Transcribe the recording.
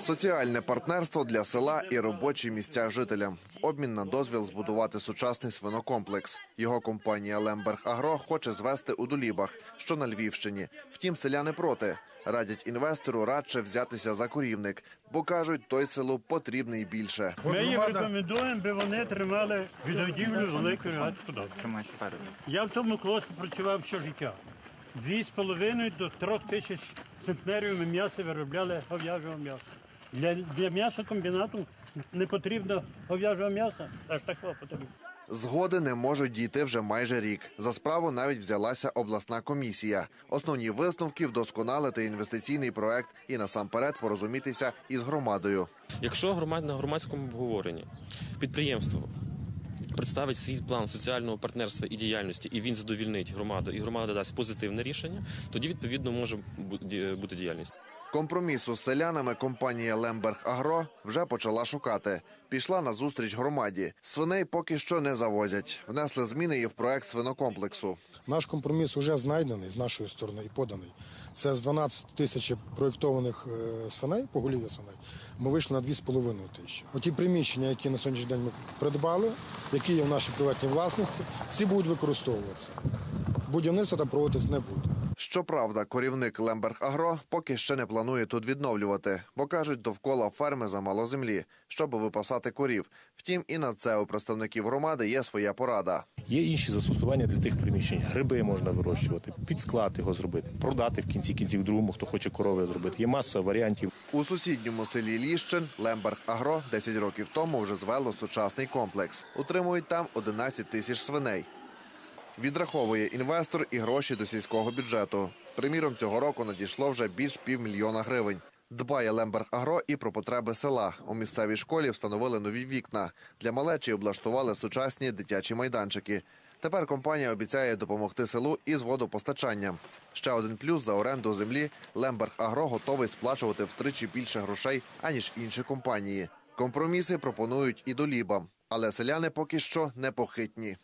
Соціальне партнерство для села і робочі місця жителям в обмін на дозвіл збудувати сучасний свинокомплекс. Його компанія Лемберг Агро хоче звести у Долібах, що на Львівщині. Втім, селяни проти. Радять інвестору радше взятися за корівник, бо кажуть, той селу потрібний більше. Ми їм рекомендуємо, би вони тримали відгодівлю великої господарства. Я в тому колоску працював все життя. Дві з половиною до трьох тисяч центнерів ми м'яса виробляли говяжого м'яса. Для, для м'ясокомбінату не потрібно говяжого м'яса, аж такого потрібно. Згоди не можуть дійти вже майже рік. За справу навіть взялася обласна комісія. Основні висновки вдосконалити інвестиційний проект і насамперед порозумітися із громадою. Якщо громад на громадському обговоренні підприємство представить свій план соціального партнерства і діяльності, і він задовільнить громаду, і громада дасть позитивне рішення, тоді відповідно може бути діяльність. Компромісу з селянами компанія Лемберг Агро вже почала шукати. Пішла на зустріч громаді. Свиней поки що не завозять. Внесли зміни і в проект свинокомплексу. Наш компроміс вже знайдений з нашої сторони і поданий. Це з 12 тисяч проєктованих е, свиней, поголів'я свиней, ми вийшли на 2,5 тисячі. Оті приміщення, які на сьогоднішній день ми придбали, які є в нашій приватній власності, всі будуть використовуватися. Будівництво там проводитись не буде. Щоправда, корівник Лемберг Агро поки ще не планує тут відновлювати, бо кажуть, довкола ферми замало землі, щоб випасати корів. Втім, і на це у представників громади є своя порада. Є інші застосування для тих приміщень. Гриби можна вирощувати, під склад його зробити, продати в кінці кінців другому, хто хоче корови зробити. Є маса варіантів. У сусідньому селі Ліщин Лемберг Агро 10 років тому вже звело сучасний комплекс. Утримують там 11 тисяч свиней. Відраховує інвестор і гроші до сільського бюджету. Приміром, цього року надійшло вже більш півмільйона гривень. Дбає Лемберг Агро і про потреби села. У місцевій школі встановили нові вікна. Для малечі облаштували сучасні дитячі майданчики. Тепер компанія обіцяє допомогти селу із водопостачанням. Ще один плюс за оренду землі Лемберг Агро готовий сплачувати втричі більше грошей аніж інші компанії. Компроміси пропонують і долібам, але селяни поки що непохитні.